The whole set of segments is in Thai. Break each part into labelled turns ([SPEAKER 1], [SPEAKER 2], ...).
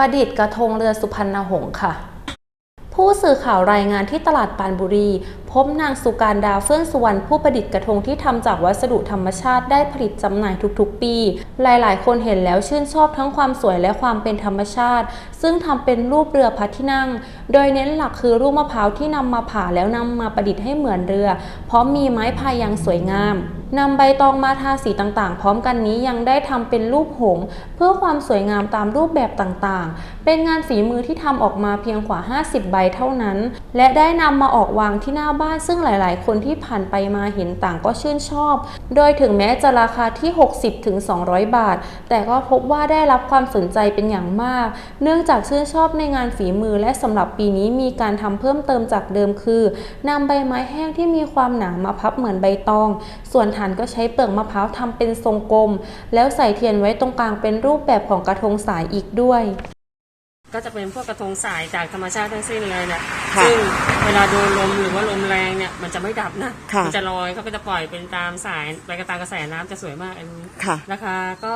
[SPEAKER 1] ประดิษฐ์กระทงเรือสุพรรณหงษ์ค่ะ ผู้สื่อข่าวรายงานที่ตลาดปานบุรีพบนางสุการดาเฟื่องสุวรรณผู้ประดิษฐ์กระทงที่ทำจากวัสดุธรรมชาติได้ผลิตจำหน่ายทุกๆ ปี หลายๆ คนเห็นแล้วชื่นชอบทั้งความสวยและความเป็นธรรมชาติ ซึ่งทำเป็นรูปเรือพระที่นั่ง โดยเน้นหลักคือรูปมะพร้าวที่นำมาผ่าแล้วนำมาประดิษฐ์ให้เหมือนเรือ พร้อมมีไม้พายอย่างสวยงามนำใบตองมาทาสีต่างๆ พร้อมกันนี้ยังได้ทำเป็นรูปหงส์เพื่อความสวยงามตามรูปแบบต่างๆ เป็นงานฝีมือที่ทำออกมาเพียงกว่า 50 ใบเท่านั้น และได้นำมาออกวางที่หน้าบ้านซึ่งหลาย ๆ คนที่ผ่านไปมาเห็นต่างก็ชื่นชอบ โดยถึงแม้จะราคาที่ 60-200 บาท แต่ก็พบว่าได้รับความสนใจเป็นอย่างมาก เนื่องจากชื่นชอบในงานฝีมือและสำหรับปีนี้มีการทำเพิ่มเติมจากเดิมคือนำใบไม้แห้งที่มีความหนามาพับเหมือนใบตอง ส่วนฐานก็ใช้เปลือกมะพร้าวทำเป็นทรงกลม แล้วใส่เทียนไว้ตรงกลางเป็นรูปแบบของกระทงสายอีกด้วย
[SPEAKER 2] ก็จะเป็นพวกกระทงสายจากธรรมชาติทั้งสิ้นเลยเนี่ย
[SPEAKER 3] ค่ะ
[SPEAKER 2] ซึ่งเวลาโดนลมหรือว่าลมแรงเนี่ยมันจะไม่ดับนะ
[SPEAKER 3] ค่ะ
[SPEAKER 2] มัจะลอยเขาก็จะปล่อยเป็นตามสายไปกระตามกระแสน้ำจะสวยมากอันนี้
[SPEAKER 3] ค่ะ
[SPEAKER 2] ราคาก็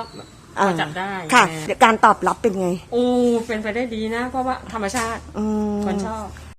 [SPEAKER 3] อ่า
[SPEAKER 2] พอจับได้
[SPEAKER 3] ค่ะ
[SPEAKER 2] แน่
[SPEAKER 3] เดี๋ยวการตอบรับเป็นไง
[SPEAKER 2] โอ้เป็นไปได้ดีนะ เพราะว่าธรรมชาติ
[SPEAKER 3] อืม
[SPEAKER 2] คนชอบ
[SPEAKER 3] ค